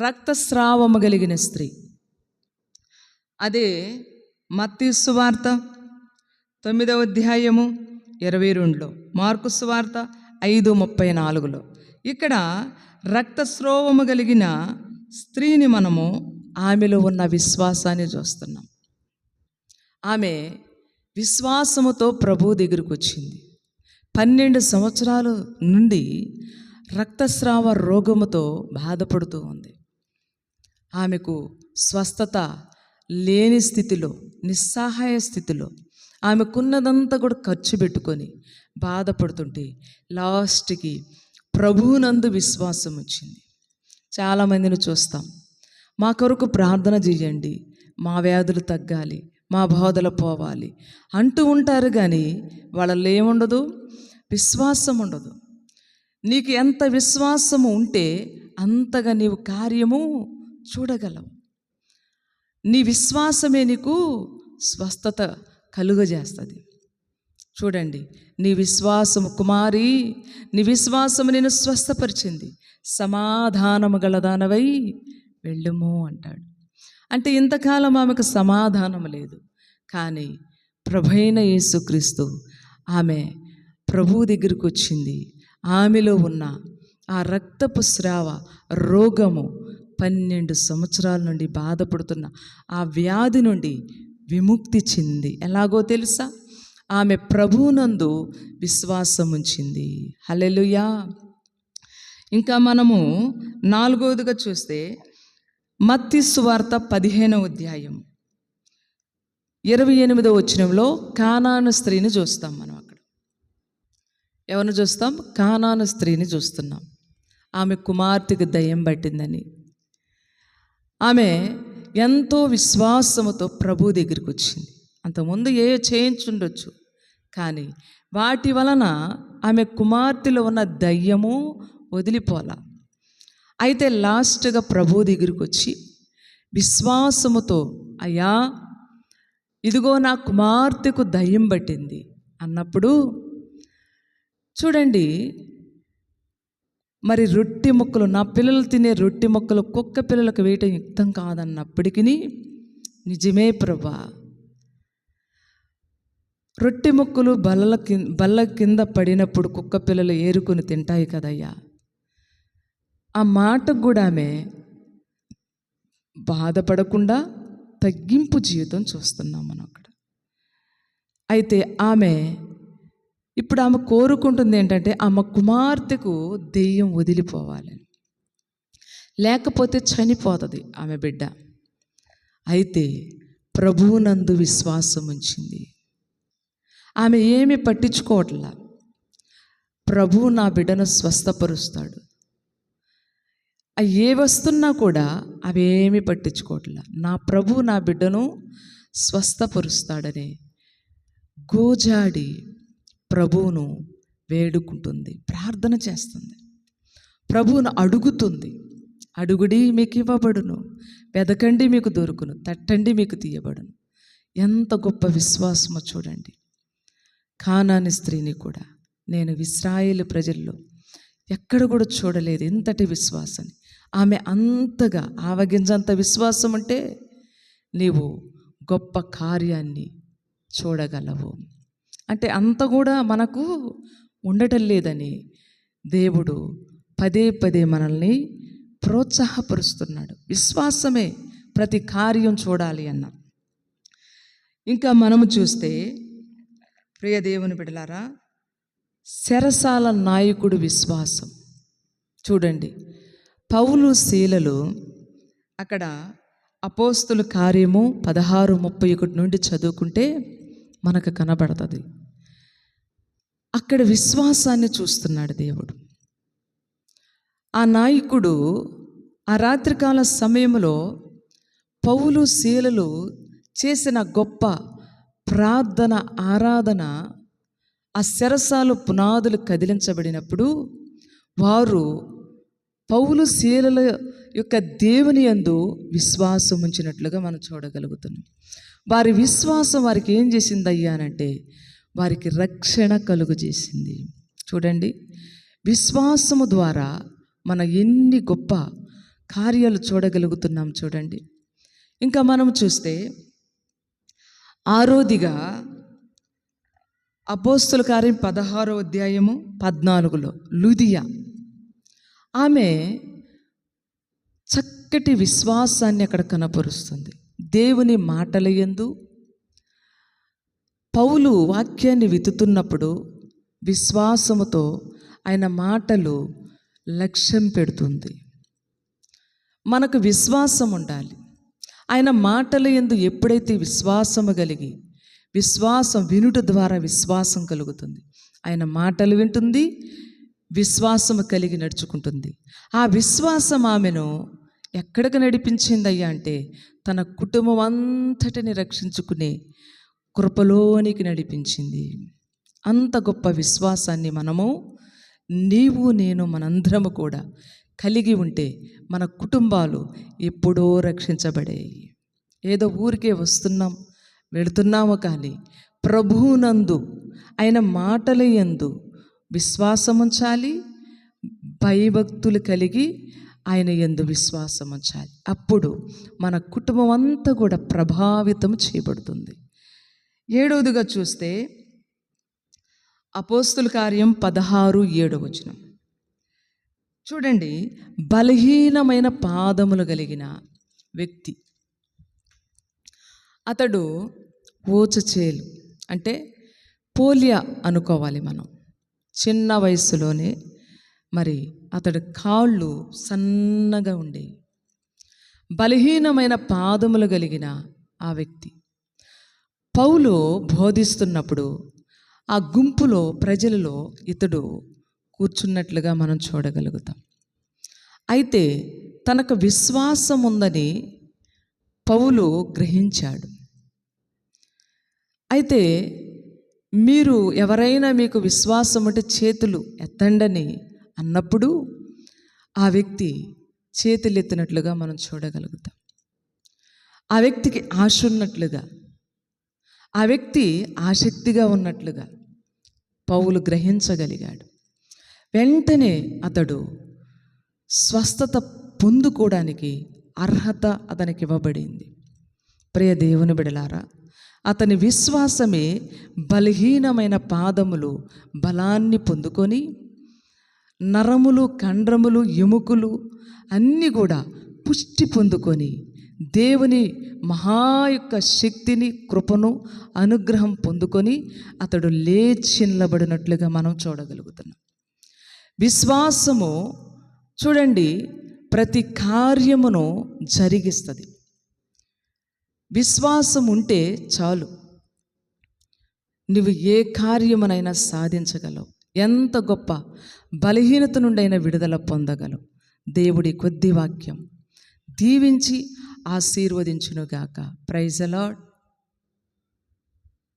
రక్తస్రావము కలిగిన స్త్రీ. అదే మత్తి వార్త తొమ్మిదవ అధ్యాయము ఇరవై రెండులో మార్కు సువార్త ఐదు ముప్పై నాలుగులో. ఇక్కడ రక్తస్రావము కలిగిన స్త్రీని మనము ఆమెలో ఉన్న విశ్వాసాన్ని చూస్తున్నాం. ఆమె విశ్వాసముతో ప్రభు దగ్గరకు వచ్చింది పన్నెండు సంవత్సరాల నుండి రక్తస్రావ రోగముతో బాధపడుతూ ఉంది. ఆమెకు స్వస్థత లేని స్థితిలో నిస్సహాయ స్థితిలో ఆమెకున్నదంతా కూడా ఖర్చు పెట్టుకొని బాధపడుతుంటే లాస్ట్కి ప్రభువునందు విశ్వాసం వచ్చింది. చాలామందిని చూస్తాం. మా కొరకు ప్రార్థన చేయండి. మా వ్యాధులు తగ్గాలి. మా బోధలు పోవాలి అంటూ ఉంటారు కానీ వాళ్ళలో ఏముండదు? విశ్వాసం ఉండదు. నీకు ఎంత విశ్వాసము ఉంటే అంతగా నీవు కార్యము చూడగలవు. నీ విశ్వాసమే నీకు స్వస్థత కలుగజేస్తుంది. చూడండి నీ విశ్వాసము కుమారి నీ విశ్వాసము నేను స్వస్థపరిచింది. సమాధానము గలదానవై వెళ్ళుము అంటాడు. అంటే ఇంతకాలం ఆమెకు సమాధానం లేదు. కానీ ప్రభైన యేసుక్రీస్తు ఆమె ప్రభు దగ్గరికి వచ్చింది. ఆమెలో ఉన్న ఆ రక్తపు స్రావ రోగము పన్నెండు సంవత్సరాల నుండి బాధపడుతున్న ఆ వ్యాధి నుండి విముక్తి చెంది. ఎలాగో తెలుసా? ఆమె ప్రభువునందు విశ్వాసం ఉంచింది. హలెలుయా ఇంకా మనము నాలుగవదిగా చూస్తే మత్తి సువార్త పదిహేనవ అధ్యాయం. ఇరవై ఎనిమిదవ వచ్చినంలో కానాను స్త్రీని చూస్తాం మనం అక్కడ. ఎవరిని చూస్తాం? కానాను స్త్రీని చూస్తున్నాం. ఆమె కుమార్తెకి దయ్యం పట్టిందని. ఆమె ఎంతో విశ్వాసముతో ప్రభు దగ్గరికి వచ్చింది. అంతకుముందు ఏ చేయించుండొచ్చు కానీ వాటి వలన ఆమె కుమార్తెలో ఉన్న దయ్యము వదిలిపోలా. అయితే లాస్ట్గా ప్రభు దగ్గరికి వచ్చి విశ్వాసముతో అయ్యా ఇదిగో నా కుమార్తెకు దయ్యం పట్టింది అన్నప్పుడు చూడండి మరి రొట్టె ముక్కలు నా పిల్లలు తినే రొట్టె ముక్కలు కుక్క పిల్లలకు వేయటం యుక్తం కాదన్నప్పటికీ నిజమే ప్రభా. రొట్టె ముక్కలు బల్లల కింద బల్ల కింద పడినప్పుడు కుక్క పిల్లలు ఏరుకొని తింటాయి కదయ్యా. ఆ మాటకు కూడా ఆమె బాధపడకుండా తగ్గింపు జీవితం చూస్తున్నాం మనం అక్కడ. అయితే ఆమె ఇప్పుడు ఆమె కోరుకుంటుంది ఏంటంటే ఆమె కుమార్తెకు దెయ్యం వదిలిపోవాలని లేకపోతే చనిపోతుంది ఆమె బిడ్డ. అయితే ప్రభువునందు విశ్వాసం ఉంచింది. ఆమె ఏమి పట్టించుకోవట్లా. ప్రభువు నా బిడ్డను స్వస్థపరుస్తాడు. ఏ వస్తున్నా కూడా అవేమి పట్టించుకోవట్లా. నా ప్రభు నా బిడ్డను స్వస్థపరుస్తాడని గోజాడి ప్రభువును వేడుకుంటుంది ప్రార్థన చేస్తుంది. ప్రభువును అడుగుతుంది అడుగుడి మీకు ఇవ్వబడును వెదకండి మీకు దొరుకును తట్టండి మీకు తీయబడును. ఎంత గొప్ప విశ్వాసమో చూడండి. కానాని స్త్రీని కూడా నేను ఇస్రాయేల్ ప్రజల్లో ఎక్కడ కూడా చూడలేదు ఇంతటి విశ్వాసాన్ని. ఆమె అంతగా ఆవగించంత విశ్వాసం అంటే నీవు గొప్ప కార్యాన్ని చూడగలవు. అంటే అంత కూడా మనకు ఉండటం లేదని దేవుడు పదే పదే మనల్ని ప్రోత్సాహపరుస్తున్నాడు. విశ్వాసమే ప్రతి కార్యం చూడాలి అన్న. ఇంకా మనము చూస్తే ప్రియ దేవుని బిడలారా శరసాల నాయకుడు విశ్వాసం. చూడండి పౌలు శీలలు అక్కడ అపోస్తుల కార్యము పదహారు ముప్పై ఒకటి నుండి చదువుకుంటే మనకు కనబడుతుంది. అక్కడ విశ్వాసాన్ని చూస్తున్నాడు దేవుడు. ఆ నాయకుడు ఆ రాత్రికాల సమయంలో పౌలు శీలలు చేసిన గొప్ప ప్రార్థన ఆరాధన ఆ శరసాలు పునాదులు కదిలించబడినప్పుడు వారు పౌలు శీలల యొక్క దేవుని యందు విశ్వాసం ఉంచినట్లుగా మనం చూడగలుగుతున్నాం. వారి విశ్వాసం వారికి ఏం చేసింది అయ్యానంటే వారికి రక్షణ కలుగు చేసింది. చూడండి విశ్వాసము ద్వారా మన ఎన్ని గొప్ప కార్యాలు చూడగలుగుతున్నాం చూడండి. ఇంకా మనం చూస్తే ఆరోదిగా అపోస్తుల కార్యం పదహారో అధ్యాయము పద్నాలుగులో లుదియా. ఆమె చక్కటి విశ్వాసాన్ని అక్కడ కనపరుస్తుంది. దేవుని మాటలయందు పౌలు వాక్యాన్ని వితుతున్నప్పుడు విశ్వాసముతో ఆయన మాటలు లక్ష్యం పెడుతుంది. మనకు విశ్వాసం ఉండాలి. ఆయన మాటల ఎందు ఎప్పుడైతే విశ్వాసము కలిగి విశ్వాసం వినుట ద్వారా విశ్వాసం కలుగుతుంది. ఆయన మాటలు వింటుంది విశ్వాసము కలిగి నడుచుకుంటుంది. ఆ విశ్వాసం ఆమెను ఎక్కడికి నడిపించిందయ్యా అంటే తన కుటుంబం అంతటిని రక్షించుకునే కృపలోనికి నడిపించింది. అంత గొప్ప విశ్వాసాన్ని మనము నీవు నేను మనందరము కూడా కలిగి ఉంటే మన కుటుంబాలు ఎప్పుడో రక్షించబడేవి ఏదో ఊరికే వస్తున్నాం వెళుతున్నాము కానీ ప్రభువునందు ఆయన మాటల యందు విశ్వాసముంచాలి భయభక్తులు కలిగి ఆయన ఎందు విశ్వాసం ఉంచాలి. అప్పుడు మన కుటుంబం అంతా కూడా ప్రభావితం చేయబడుతుంది. ఏడవదిగా చూస్తే అపోస్తుల కార్యం పదహారు ఏడవ వచనం. చూడండి బలహీనమైన పాదములు కలిగిన వ్యక్తి. అతడు ఓచచేలు అంటే పోలియా అనుకోవాలి మనం. చిన్న వయసులోనే మరి అతడి కాళ్ళు సన్నగా ఉండేవి బలహీనమైన పాదములు కలిగిన ఆ వ్యక్తి. పౌలు బోధిస్తున్నప్పుడు ఆ గుంపులో ప్రజలలో ఇతడు కూర్చున్నట్లుగా మనం చూడగలుగుతాం. అయితే తనకు విశ్వాసం ఉందని పౌలు గ్రహించాడు. అయితే మీరు ఎవరైనా మీకు విశ్వాసం ఉంటే చేతులు ఎత్తండని అన్నప్పుడు ఆ వ్యక్తి చేతులెత్తినట్లుగా మనం చూడగలుగుతాం. ఆ వ్యక్తికి ఆశ ఉన్నట్లుగా ఆ వ్యక్తి ఆసక్తిగా ఉన్నట్లుగా పౌలు గ్రహించగలిగాడు. వెంటనే అతడు స్వస్థత పొందుకోవడానికి అర్హత అతనికి ఇవ్వబడింది. ప్రియ దేవుని బిడలారా అతని విశ్వాసమే బలహీనమైన పాదములు బలాన్ని పొందుకొని నరములు కండ్రములు ఎముకలు అన్నీ కూడా పుష్టి పొందుకొని దేవుని మహా యొక్క శక్తిని కృపను అనుగ్రహం పొందుకొని అతడు లేచి నిలబడినట్లుగా మనం చూడగలుగుతున్నాం. విశ్వాసము చూడండి ప్రతి కార్యమును జరిగిస్తుంది. విశ్వాసం ఉంటే చాలు. నువ్వు ఏ కార్యమునైనా సాధించగలవు. ఎంత గొప్ప బలహీనత నుండైన విడుదల పొందగలం. దేవుడి కొద్ది వాక్యం. దీవించి ఆశీర్వదించునుగాక. ప్రైజలాడ్